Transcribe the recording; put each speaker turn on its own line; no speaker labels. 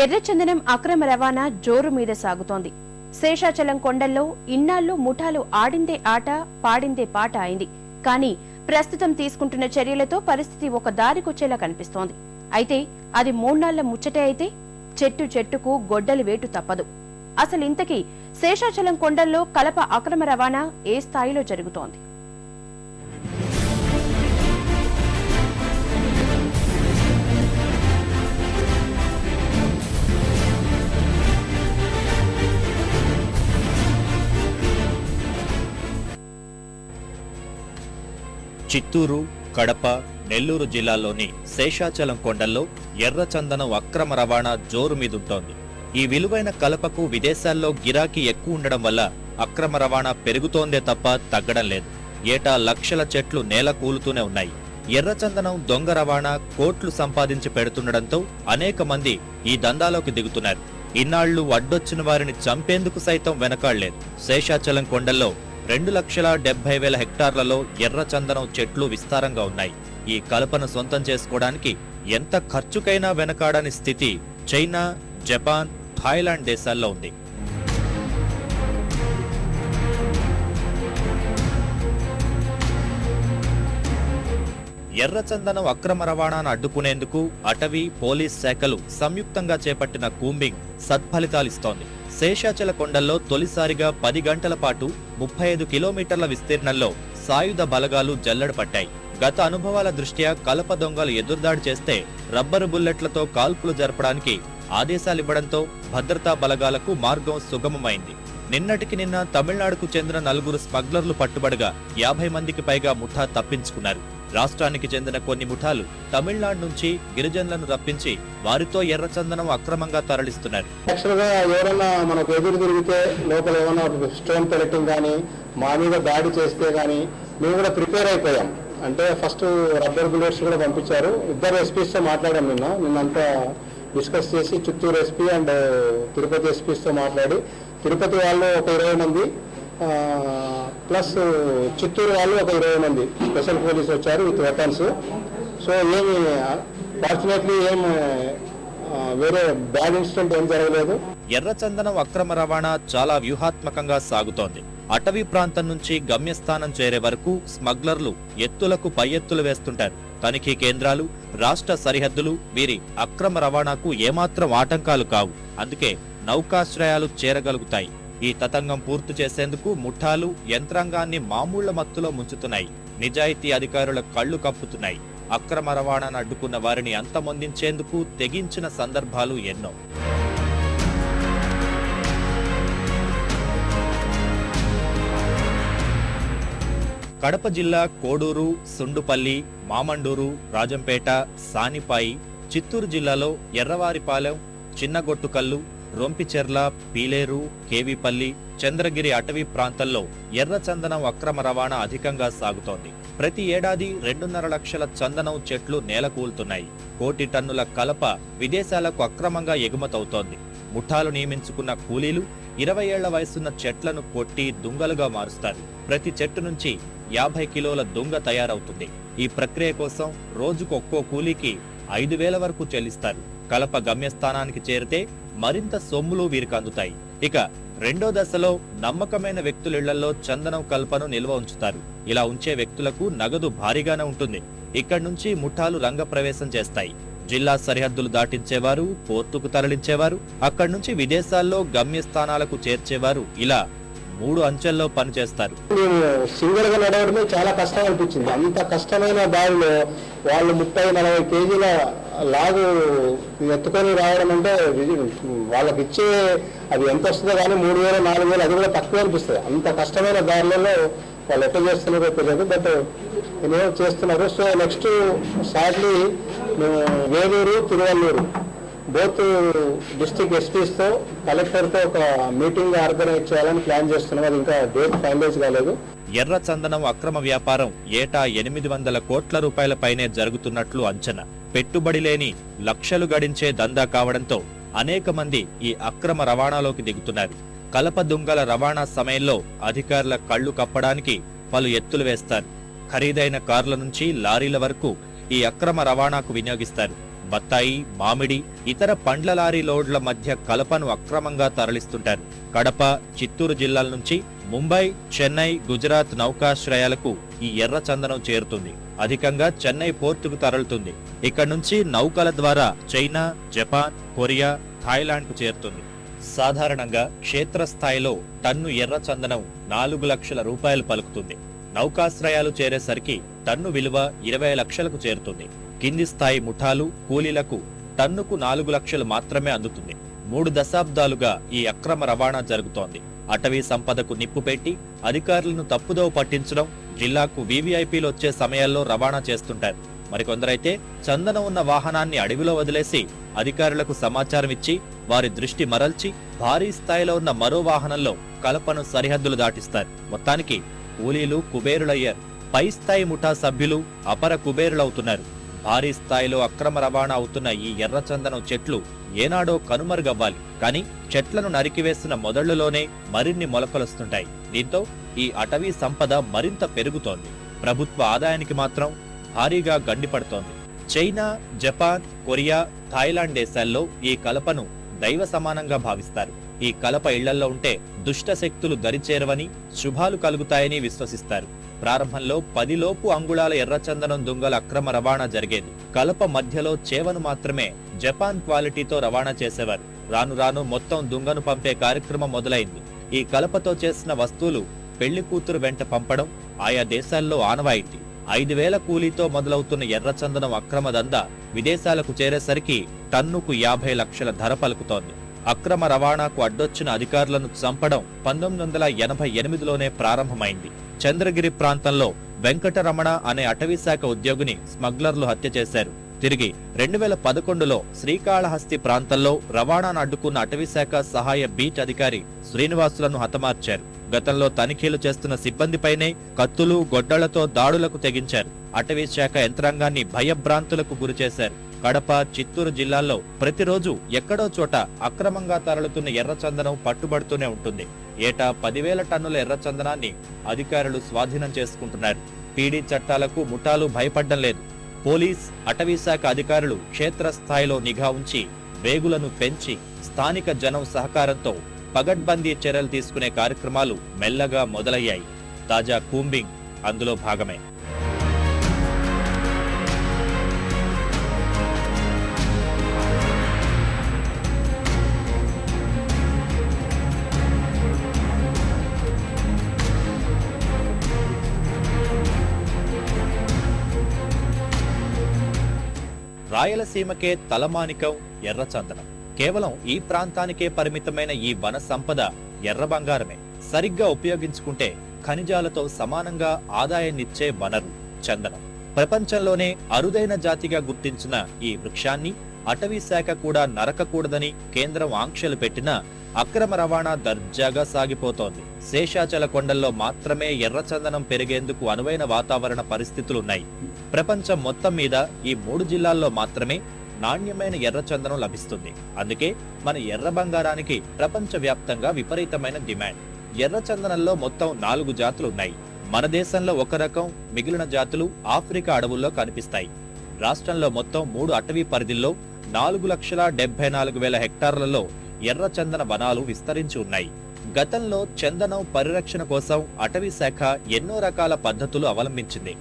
ఎర్రచందనం అక్రమ రవాణా జోరు మీద సాగుతోంది. శేషాచలం కొండల్లో ఇన్నాళ్ళు ముఠాలు ఆడిందే ఆట పాడిందే పాట అయింది. కానీ ప్రస్తుతం తీసుకుంటున్న చర్యలతో పరిస్థితి ఒక దారికొచ్చేలా కనిపిస్తోంది. అయితే అది మూన్నాళ్ళ ముచ్చటే అయితే చెట్టు చెట్టుకు గొడ్డలి వేటు తప్పదు. అసలు ఇంతకీ శేషాచలం కొండల్లో కలప అక్రమ రవాణా ఏ స్థాయిలో జరుగుతోంది?
చిత్తూరు కడప నెల్లూరు జిల్లాల్లోని శేషాచలం కొండల్లో ఎర్రచందనం అక్రమ రవాణా జోరు మీదుంటోంది. ఈ విలువైన కలపకు విదేశాల్లో గిరాకీ ఎక్కువ ఉండడం వల్ల అక్రమ రవాణా పెరుగుతోందే తప్ప తగ్గడం లేదు. ఏటా లక్షల చెట్లు నేల కూలుతూనే ఉన్నాయి. ఎర్రచందనం దొంగ రవాణా కోట్లు సంపాదించి పెడుతుండడంతో అనేక మంది ఈ దందాలోకి దిగుతున్నారు. ఇన్నాళ్ళు అడ్డొచ్చిన వారిని చంపేందుకు సైతం వెనకాడలేదు. శేషాచలం కొండల్లో రెండు లక్షల డెబ్బై వేల హెక్టార్లలో ఎర్రచందనం చెట్లు విస్తారంగా ఉన్నాయి. ఈ కలపను సొంతం చేసుకోవడానికి ఎంత ఖర్చుకైనా వెనకాడని స్థితి చైనా జపాన్ థాయిలాండ్ దేశాల్లో ఉంది. ఎర్రచందనం అక్రమ రవాణాను అడ్డుకునేందుకు అటవీ పోలీస్ శాఖలు సంయుక్తంగా చేపట్టిన కూంబింగ్ సత్ఫలితాలిస్తోంది శేషాచల కొండల్లో తొలిసారిగా పది గంటల పాటు ముప్పై ఐదు కిలోమీటర్ల విస్తీర్ణంలో సాయుధ బలగాలు జల్లడ పట్టాయి. గత అనుభవాల దృష్ట్యా కలప దొంగలు ఎదురుదాడి చేస్తే రబ్బరు బుల్లెట్లతో కాల్పులు జరపడానికి ఆదేశాలివ్వడంతో భద్రతా బలగాలకు మార్గం సుగమమైంది. నిన్నటికి నిన్న తమిళనాడుకు చెందిన నలుగురు స్మగ్లర్లు పట్టుబడగా యాభై మందికి పైగా ముఠా తప్పించుకున్నారు. రాష్ట్రానికి చెందిన కొన్ని ముఠాలు తమిళనాడు నుంచి గిరిజనులను రప్పించి వారితో ఎర్రచందనం అక్రమంగా తరలిస్తున్నారు.
యాక్చువల్గా ఎవరైనా మనకు ఎదురు తిరిగితే లోపల ఏమైనా స్టోన్ పెట్టడం కానీ మా మీద దాడి చేస్తే కానీ మేము కూడా ప్రిపేర్ అయిపోయాం. అంటే ఫస్ట్ రబ్బర్ బుల్లెట్స్ కూడా పంపించారు. ఇద్దరు ఎస్పీస్తో మాట్లాడాం నిన్న. నిన్నంతా డిస్కస్ చేసి చిత్తూరు ఎస్పీ అండ్ తిరుపతి ఎస్పీస్తో మాట్లాడి తిరుపతి వాళ్ళు ఒక ఇరవై మంది ప్లస్ చిత్తూరు వాళ్ళు ఒక ఇరవై మంది స్పెషల్ పోలీస్ వచ్చారు విత్ వెపన్స్. సో ఏమి ఫార్చునేట్లీ ఏం వేరే బ్యాడ్ ఇన్సిడెంట్ ఏం జరగలేదు.
ఎర్రచందనం అక్రమ రవాణా చాలా వ్యూహాత్మకంగా సాగుతోంది. అటవీ ప్రాంతం నుంచి గమ్యస్థానం చేరే వరకు స్మగ్లర్లు ఎత్తులకు పై ఎత్తులు వేస్తుంటారు. తనిఖీ కేంద్రాలు రాష్ట్ర సరిహద్దులు వీరి అక్రమ రవాణాకు ఏమాత్రం ఆటంకాలు కావు. అందుకే నౌకాశ్రయాలు చేరగలుగుతాయి. ఈ తతంగం పూర్తి చేసేందుకు ముఠాలు యంత్రాంగాన్ని మామూళ్ళ మత్తులో ముంచుతున్నాయి. నిజాయితీ అధికారుల కళ్ళు కప్పుతున్నాయి. అక్రమ రవాణాను అడ్డుకున్న వారిని అంతమొందించేందుకు తెగించిన సందర్భాలు ఎన్నో. కడప జిల్లా కోడూరు సుండుపల్లి మామండూరు రాజంపేట సానిపాయి చిత్తూరు జిల్లాలో ఎర్రవారిపాలెం చిన్నగొట్టుకల్లు రొంపిచెర్ల పీలేరు కేవీపల్లి చంద్రగిరి అటవీ ప్రాంతాల్లో ఎర్రచందనం అక్రమ రవాణా అధికంగా సాగుతోంది. ప్రతి ఏడాది రెండున్నర లక్షల చందనం చెట్లు నేలకూలుతున్నాయి. కోటి టన్నుల కలప విదేశాలకు అక్రమంగా ఎగుమతవుతోంది. ముఠాలు నియమించుకున్న కూలీలు ఇరవై ఏళ్ళ వయసున్న చెట్లను కొట్టి దుంగలుగా మారుస్తారు. ప్రతి చెట్టు నుంచి యాభై కిలోల దుంగ తయారవుతుంది. ఈ ప్రక్రియ కోసం రోజుకు ఒక్కో కూలీకి ఐదు వేల వరకు చెల్లిస్తారు. కలప గమ్యస్థానానికి చేరితే మరింత సొమ్ములు వీరికి అందుతాయి ఇక రెండో దశలో నమ్మకమైన వ్యక్తులిళ్ళలో చందనం కల్పను నిల్వ ఉంచుతారు. ఇలా ఉంచే వ్యక్తులకు నగదు భారీగానే ఉంటుంది. ఇక్కడి నుంచి ముఠాలు రంగప్రవేశం చేస్తాయి. జిల్లా సరిహద్దులు దాటించేవారు పోర్టుకు తరలించేవారు అక్కడి నుంచి విదేశాల్లో గమ్యస్థానాలకు చేర్చేవారు ఇలా మూడు అంచెల్లో పనిచేస్తారు.
నేను సింగిల్గా నడవడమే చాలా కష్టం అనిపించింది. అంత కష్టమైన దారిలో వాళ్ళు ముప్పై నలభై కేజీల లాగు ఎత్తుకొని రావడం అంటే వాళ్ళకి ఇచ్చే అది ఎంత వస్తుందో కానీ మూడు వేలు నాలుగు వేలు అది కూడా తక్కువ అనిపిస్తుంది. అంత కష్టమైన దారిలలో వాళ్ళు ఎట్లా చేస్తున్నారో తెలియదు. బట్ ఏమో చేస్తున్నారు so next sadly Vellore Tiruvallur both district ఎస్పీస్తో కలెక్టర్తో ఒక మీటింగ్ ఆర్గనైజ్ చేయాలని ప్లాన్ చేస్తున్నాం. అది ఇంకా డేట్ ఫైనలైజ్ కాలేదు.
ఎర్ర చందనం అక్రమ వ్యాపారం ఏటా ఎనిమిది వందల కోట్ల రూపాయల పైనే జరుగుతున్నట్లు అంచనా. పెట్టుబడి లేని లక్షలు గడించే దందా కావడంతో అనేక మంది ఈ అక్రమ రవాణాలోకి దిగుతున్నారు. కలప దుంగల రవాణా సమయంలో అధికారుల కళ్ళు కప్పడానికి పలు ఎత్తులు వేస్తారు. ఖరీదైన కార్ల నుంచి లారీల వరకు ఈ అక్రమ రవాణాకు వినియోగిస్తారు. బత్తాయి మామిడి ఇతర పండ్ల లారీ లోడ్ల మధ్య కలపను అక్రమంగా తరలిస్తుంటారు. కడప చిత్తూరు జిల్లాల నుంచి ముంబై చెన్నై గుజరాత్ నౌకాశ్రయాలకు ఈ ఎర్ర చందనం చేరుతుంది. అధికంగా చెన్నై పోర్టుకు తరలుతుంది. ఇక్కడ నుంచి నౌకల ద్వారా చైనా జపాన్ కొరియా థాయిలాండ్కు చేరుతుంది. సాధారణంగా క్షేత్రస్థాయిలో టన్ను ఎర్ర చందనం నాలుగు లక్షల రూపాయలు పలుకుతుంది. నౌకాశ్రయాలు చేరేసరికి టన్ను విలువ ఇరవై లక్షలకు చేరుతుంది. కింది స్థాయి ముఠాలు కూలీలకు టన్నుకు నాలుగు లక్షలు మాత్రమే అందుతుంది. మూడు దశాబ్దాలుగా ఈ అక్రమ రవాణా జరుగుతోంది. అటవీ సంపదకు నిప్పు పెట్టి అధికారులను తప్పుదోవ పట్టించడం జిల్లాకు వీవీఐపీలు వచ్చే సమయాల్లో రవాణా చేస్తుంటారు. మరికొందరైతే చందనం ఉన్న వాహనాన్ని అడవిలో వదిలేసి అధికారులకు సమాచారం ఇచ్చి వారి దృష్టి మరల్చి భారీ స్థాయిలో ఉన్న మరో వాహనంలో కలపను సరిహద్దులు దాటిస్తారు. మొత్తానికి కూలీలు కుబేరులయ్యారు. పై స్థాయి ముఠా సభ్యులు అపర కుబేరులవుతున్నారు. భారీ స్థాయిలో అక్రమ రవాణా అవుతున్న ఈ ఎర్రచందనం చెట్లు ఏనాడో కనుమరుగవ్వాలి. కానీ చెట్లను నరికివేస్తున్న మొదళ్ళలోనే మరిన్ని మొలకలొస్తుంటాయి. దీంతో ఈ అటవీ సంపద మరింత పెరుగుతోంది. ప్రభుత్వ ఆదాయానికి మాత్రం భారీగా గండిపడుతోంది. చైనా జపాన్ కొరియా థాయిలాండ్ దేశాల్లో ఈ కలపను దైవ సమానంగా భావిస్తారు. ఈ కలప ఇళ్ళలో ఉంటే దుష్ట శక్తులు దరిచేరవని శుభాలు కలుగుతాయని విశ్వసిస్తారు. ప్రారంభంలో పదిలోపు అంగుళాల ఎర్రచందనం దుంగల అక్రమ రవాణా జరిగేది. కలప మధ్యలో చేవను మాత్రమే జపాన్ క్వాలిటీతో రవాణా చేసేవారు. రాను రాను మొత్తం దుంగను పంపే కార్యక్రమం మొదలైంది. ఈ కలపతో చేసిన వస్తువులు పెళ్ళి కూతురు వెంట పంపడం ఆయా దేశాల్లో ఆనవాయితీ. ఐదు వేల కూలీతో మొదలవుతున్న ఎర్రచందనం అక్రమ దందా విదేశాలకు చేరేసరికి టన్నుకు యాభై లక్షల ధర పలుకుతోంది. అక్రమ రవాణాకు అడ్డొచ్చిన అధికారులను చంపడం పంతొమ్మిది వందల ఎనభై ఎనిమిదిలోనే ప్రారంభమైంది. చంద్రగిరి ప్రాంతంలో వెంకటరమణ అనే అటవీ శాఖ ఉద్యోగిని స్మగ్లర్లు హత్య చేశారు. తిరిగి రెండు వేల పదకొండులో శ్రీకాళహస్తి ప్రాంతంలో రవాణాను అడ్డుకున్న అటవీశాఖ సహాయ బీచ్ అధికారి శ్రీనివాసులను హతమార్చారు. గతంలో తనిఖీలు చేస్తున్న సిబ్బందిపైనే కత్తులు గొడ్డళ్ళతో దాడులకు తెగించారు. అటవీశాఖ యంత్రాంగాన్ని భయభ్రాంతులకు గురిచేశారు. కడప చిత్తూరు జిల్లాల్లో ప్రతిరోజు ఎక్కడో చోట అక్రమంగా తరలుతున్న ఎర్రచందనం పట్టుబడుతూనే ఉంటుంది. ఏటా పదివేల టన్నుల ఎర్రచందనాన్ని అధికారులు స్వాధీనం చేసుకుంటున్నారు. పీడీ చట్టాలకు ముఠాలు భయపడడం లేదు. పోలీస్ అటవీ శాఖ అధికారులు క్షేత్రస్థాయిలో నిఘా ఉంచి వేగులను పెంచి స్థానిక జనం సహకారంతో పగడ్బందీ చర్యలు తీసుకునే కార్యక్రమాలు మెల్లగా మొదలయ్యాయి. తాజా కూంబింగ్ అందులో భాగమే. రాయలసీమకే తలమానికం ఎర్రచందనం కేవలం ఈ ప్రాంతానికే పరిమితమైన ఈ వన సంపద ఎర్ర బంగారమే. సరిగ్గా ఉపయోగించుకుంటే ఖనిజాలతో సమానంగా ఆదాయాన్నిచ్చే వనరు చందనం. ప్రపంచంలోనే అరుదైన జాతిగా గుర్తించిన ఈ వృక్షాన్ని అటవీ శాఖ కూడా నరకకూడదని కేంద్రం ఆంక్షలు పెట్టినా అక్రమ రవాణా దర్జాగా సాగిపోతోంది. శేషాచల కొండల్లో మాత్రమే ఎర్రచందనం పెరిగేందుకు అనువైన వాతావరణ పరిస్థితులున్నాయి. ప్రపంచం మొత్తం మీద ఈ మూడు జిల్లాల్లో మాత్రమే నాణ్యమైన ఎర్రచందనం లభిస్తుంది. అందుకే మన ఎర్ర బంగారానికి ప్రపంచ వ్యాప్తంగా విపరీతమైన డిమాండ్. ఎర్రచందనంలో మొత్తం నాలుగు జాతులు ఉన్నాయి మన దేశంలో ఒక రకం మిగిలిన జాతులు ఆఫ్రికా అడవుల్లో కనిపిస్తాయి. రాష్ట్రంలో మొత్తం మూడు అటవీ పరిధిల్లో నాలుగు లక్షల డెబ్బై నాలుగు వేల హెక్టార్లలో ఎర్ర చందన వనాలు విస్తరించి ఉన్నాయి. గతంలో చందనం పరిరక్షణ కోసం అటవీ శాఖ ఎన్నో రకాల పద్ధతులు అవలంబించింది.